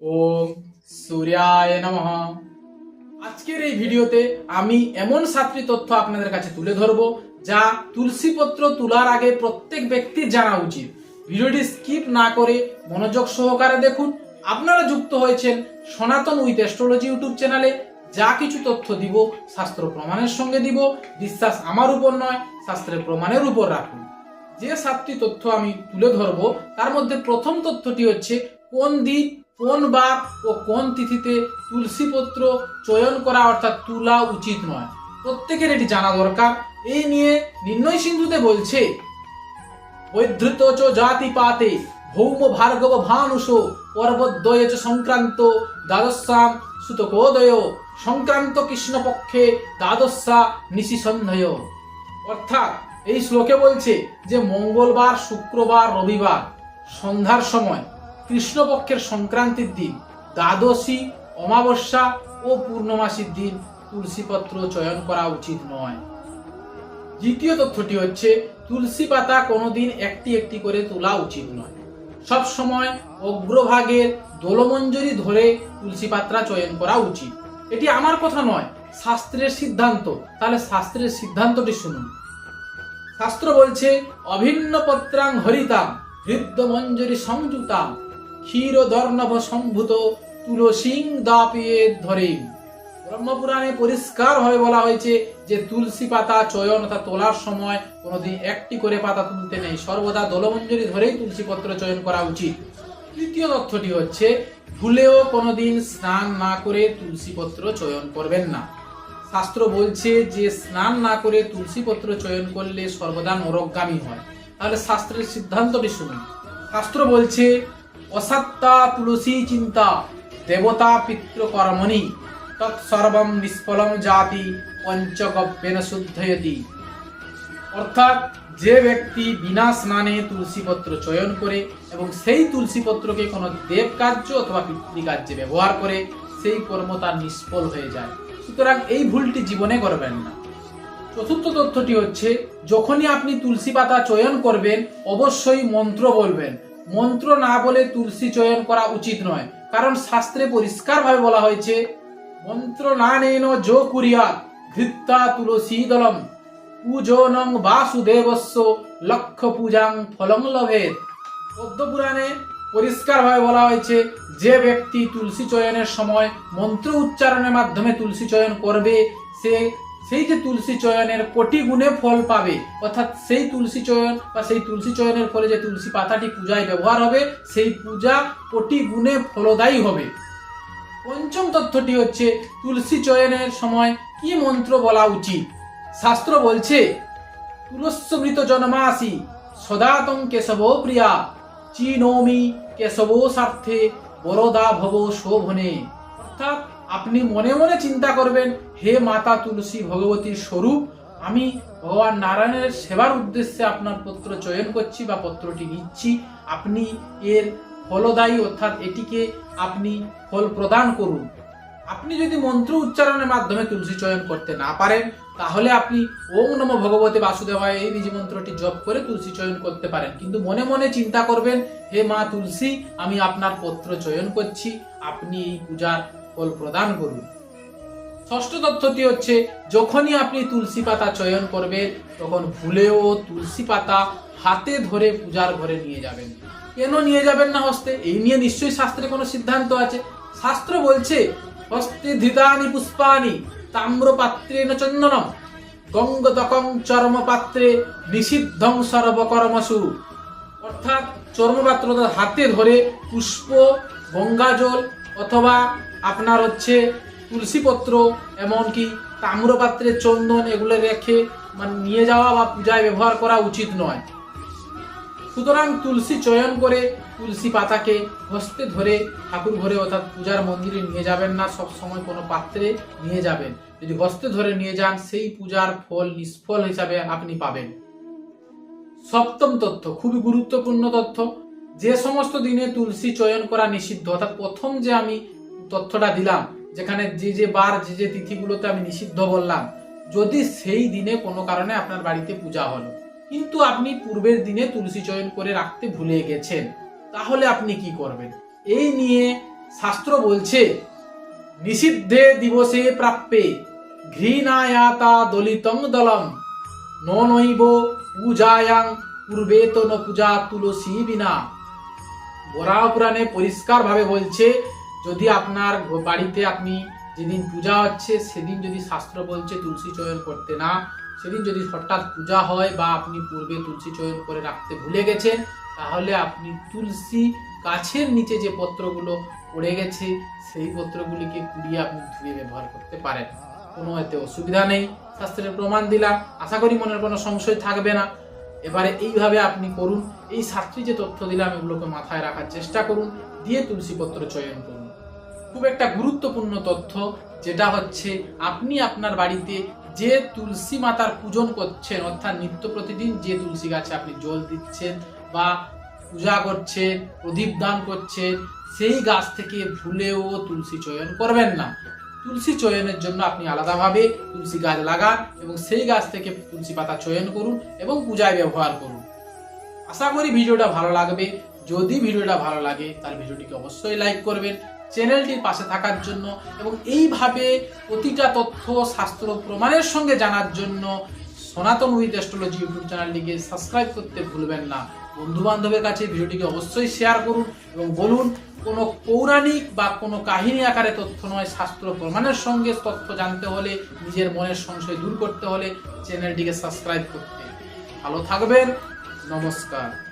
ওম সূর্যায় নমঃ। আজকের এই ভিডিওতে আমি এমন সাতটি তথ্য আপনাদের কাছে তুলে ধরব, যা তুলসী পত্র তোলার আগে প্রত্যেক ব্যক্তির জানা উচিত। ভিডিওটি স্কিপ না করে মনোযোগ সহকারে দেখুন। আপনারা যুক্ত হয়েছেন সনাতন উইথ অ্যাস্ট্রোলজি ইউটিউব চ্যানেলে। যা কিছু তথ্য দিব, শাস্ত্র প্রমাণের সঙ্গে দিব। বিশ্বাস আমার উপর নয়, শাস্ত্রের প্রমাণের উপর রাখুন। যে সাতটি তথ্য আমি তুলে ধরব, তার মধ্যে প্রথম তথ্যটি হচ্ছে, কোন দিন কোন বার ও কোন তিথিতে তুলসী পত্র চয়ন করা অর্থাৎ তুলা উচিত নয়। প্রত্যেকের এটি জানা দরকার। এই নিয়ে নির্ণয় সিন্ধুতে বলছে, বৈধৃত চ জাতি পাতে ভৌম ভার্গব ভানুষ পর্বদ্বয় চ সংক্রান্ত দ্বাদশাম সুতকোদয় সংক্রান্ত কৃষ্ণপক্ষে দ্বাদশা নিশি সন্ধ্যয় অর্থাৎ এই শ্লোকে বলছে যে মঙ্গলবার, শুক্রবার, রবিবার সন্ধ্যার সময় কৃষ্ণপক্ষের সংক্রান্তির দিন, দ্বাদশী, অমাবস্যা ও পূর্ণমাসীর দিন তুলসীপত্র চয়ন করা উচিত নয়। দ্বিতীয় তথ্যটি হচ্ছে, তুলসী পাতা কোনোদিন একটি একটি করে তোলা উচিত নয়। সব সময় অগ্রভাগের দোলমঞ্জরি ধরে তুলসী পাত্রা চয়ন করা উচিত। এটি আমার কথা নয়, শাস্ত্রের সিদ্ধান্ত। তাহলে শাস্ত্রের সিদ্ধান্তটি শুনুন। শাস্ত্র বলছে, অভিন্ন পত্রাং হরিতাম হৃদ্য মঞ্জরি সংযুতাম ক্ষীর দর্ণভ সম্ভূত তুলসিং দাপিয়ে ধরে ব্রহ্মপুরাণে পরিষ্কার ভাবে বলা হয়েছে যে তুলসী পাতা চয়ন অর্থাৎ তোলার সময় কোনোদিন একটি করে পাতা তুলতে নেই। সর্বদা দোলমঞ্জরি ধরেই তুলসী পত্র চয়ন করা উচিত। তৃতীয় তথ্যটি হচ্ছে, ভুলেও কোনোদিন স্নান না করে তুলসী পত্র চয়ন করবেন না। শাস্ত্র বলছে যে স্নান না করে তুলসী পত্র চয়ন করলে সর্বদা নরকগামী হয়। তাহলে শাস্ত্রের সিদ্ধান্তটি শুনুন। শাস্ত্র বলছে অসাত্তা তুলসী চিন্তা, দেবতা পিতৃ কর্মণি তৎসর্বম নিষ্ফলম জাতি পঞ্চগব্যেন শুদ্ধয়তি। অর্থাৎ যে ব্যক্তি বিনা স্নানে তুলসীপত্র চয়ন করে এবং সেই তুলসীপত্রকে কোনো দেব কার্য অথবা পিতৃকার্যে ব্যবহার করে, সেই কর্ম তার নিষ্ফল হয়ে যায়। সুতরাং এই ভুলটি জীবনে করবেন না। চতুর্থ তথ্যটি হচ্ছে, যখনই আপনি তুলসী পাতা চয়ন করবেন, অবশ্যই মন্ত্র বলবেন। মন্ত্র না বলে তুলসী চয়ন করা উচিত নয়। কারণ শাস্ত্রে পরিষ্কারভাবে বলা হয়েছে, মন্ত্র না নেন যো কুরিয়া ধৃত্তা তুলসী দলম। পূজনং বাসুদেবস্য লক্ষ পূজাং ফলং লভেদ পদ্মপুরাণে পরিষ্কারভাবে বলা হয়েছে, যে ব্যক্তি তুলসী চয়নের সময় মন্ত্র উচ্চারণের মাধ্যমে তুলসী চয়ন করবে, সে সেই যে তুলসী চয়নের কোটি গুণে ফল পাবে, অর্থাৎ সেই তুলসী চয়ন বা সেই তুলসী চয়নের ফলে যে তুলসী পাতাটি পূজায় ব্যবহার হবে, সেই পূজা কোটি গুণে ফলদায়ী হবে। পঞ্চম তথ্যটি হচ্ছে, তুলসী চয়নের সময় কি মন্ত্র বলা উচিত? শাস্ত্র বলছে তুলস্যমৃত জন্মাসি সদাতং কেশব প্রিয়া, চিনৌমি কেশব স্বার্থে, বরদা ভব শোভনে। অর্থাৎ আপনি মনে মনে চিন্তা করবেন, হে মাতা তুলসী ভগবতীর স্বরূপ, আমি ভগবান নারায়ণের সেবার উদ্দেশ্যে আপনার পত্র চয়ন করছি বা পত্রটি নিচ্ছি। আপনি এর ফলদায়ী, অর্থাৎ এটিকে আপনি ফল প্রদান করুন। আপনি যদি মন্ত্র উচ্চারণের মাধ্যমে তুলসী চয়ন করতে না পারেন, তাহলে আপনি ওম নম ভগবতে বাসুদেবায় এই বীজ মন্ত্রটি জপ করে তুলসী চয়ন করতে পারেন। কিন্তু মনে মনে চিন্তা করবেন, হে মা তুলসী, আমি আপনার পত্র চয়ন করছি। আপনি এই পূজার ফল প্রদান করুন। ষষ্ঠ তথ্যটি হচ্ছে, যখনই আপনি তুলসী পাতা চয়ন করবেন, তখন ভুলেও তুলসী পাতা হাতে ধরে পূজার ঘরে নিয়ে যাবেন। কেন নিয়ে যাবেন না হস্তে? এই নিয়ে নিশ্চয়ই শাস্ত্রে কোনো সিদ্ধান্ত আছে। শাস্ত্র বলছে, হস্তে ধৃতানি পুষ্পানি তাম্র পাত্রে চন্দনম গঙ্গদকং চর্ম পাত্রে নিষিদ্ধং সর্বকর্মসু। অর্থাৎ চর্মপাত্র হাতে ধরে পুষ্প গঙ্গাজল অথবা আপনার হচ্ছে তুলসী পত্র এমনকি তাম্রপাত্রে চন্দন এগুলো রেখে মানে নিয়ে যাওয়া বা পূজায় ব্যবহার করা উচিত নয়। সুতরাং তুলসী চয়ন করে তুলসী পাতাকে হস্তে ধরে ঠাকুর ঘরে অর্থাৎ পূজার মন্দিরে নিয়ে যাবেন না, সব সময় কোনো পাত্রে নিয়ে যাবেন। যদি হস্তে ধরে নিয়ে যান, সেই পূজার ফল নিষ্ফল হিসাবে আপনি পাবেন। সপ্তম তথ্য খুবই গুরুত্বপূর্ণ তথ্য যে সমস্ত দিনে তুলসী চয়ন করা নিষিদ্ধ, অর্থাৎ প্রথম যে আমি তথ্যটা দিলাম, যেখানে যে যে বার, যে যে তিথিগুলোতে আমি নিষিদ্ধ বললাম, যদি সেই দিনে কোনো কারণে আপনার বাড়িতে পূজা হলো, কিন্তু আপনি পূর্বের দিনে তুলসী চয়ন করে রাখতে ভুলে গেছেন, তাহলে আপনি কি করবেন? এই নিয়ে শাস্ত্র বলছে, নিষিদ্ধে দিবসে প্রাপ্যে ঘৃণায়াতা দলিতং দলম নৈব পূজায়াং, পূর্বে তো ন পূজা তুলসী বিনা। বরাহ পুরাণে পরিষ্কার ভাবে বলছে, যদি আপনার বাড়িতে আপনি যেদিন পূজা হচ্ছে, সেদিন যদি শাস্ত্র বলছে তুলসী চয়ন করতে না, সেদিন যদি হঠাৎ পূজা হয় বা আপনি পূর্বে তুলসী চয়ন করে রাখতে ভুলে গেছেন, তাহলে আপনি তুলসী গাছের নিচে যে পত্রগুলো পড়ে গেছে, সেই পত্রগুলিকে কুড়িয়ে আপনি ধুয়ে ব্যবহার করতে পারেন। কোনো এতে অসুবিধা নেই। শাস্ত্রের প্রমাণ দিলাম। আশা করি মনের কোনো সংশয় থাকবে না। এবারে এইভাবে আপনি করুন। এই সাতটি যে তথ্য দিলাম, এগুলোকে মাথায় রাখার চেষ্টা করুন, দিয়ে তুলসীপত্র চয়ন করুন। খুব একটা গুরুত্বপূর্ণ তথ্য, যেটা হচ্ছে আপনি আপনার বাড়িতে যে তুলসী মাতার পূজন করছেন, অর্থাৎ নিত্য প্রতিদিন যে তুলসী গাছে আপনি জল দিচ্ছেন বা পূজা করছেন, প্রদীপ দান করছেন, সেই গাছ থেকে ভুলেও তুলসী চয়ন করবেন না। তুলসী চয়নের জন্য আপনি আলাদাভাবে তুলসী গাছ লাগান এবং সেই গাছ থেকে তুলসী পাতা চয়ন করুন এবং পূজায় ব্যবহার করুন। আশা করি ভিডিওটা ভালো লাগবে। যদি ভিডিওটা ভালো লাগে তার ভিডিওটিকে অবশ্যই লাইক করবেন, চ্যানেলটির পাশে থাকার জন্য এবং এইভাবে প্রতিটা তথ্য, শাস্ত্র প্রমাণের সঙ্গে জানার জন্য সনাতন উইথ অ্যাস্ট্রোলজি ইউটিউব চ্যানেলটিকে সাবস্ক্রাইব করতে ভুলবেন না। বন্ধু বান্ধবের কাছে ভিডিওটিকে অবশ্যই শেয়ার করুন এবং বলুন কোনো পৌরাণিক বা কোনো কাহিনী আকারে তথ্য নয়, শাস্ত্র প্রমাণের সঙ্গে তথ্য জানতে হলে, নিজের মনের সংশয় দূর করতে হলে চ্যানেলটিকে সাবস্ক্রাইব করতে। ভালো থাকবেন, নমস্কার।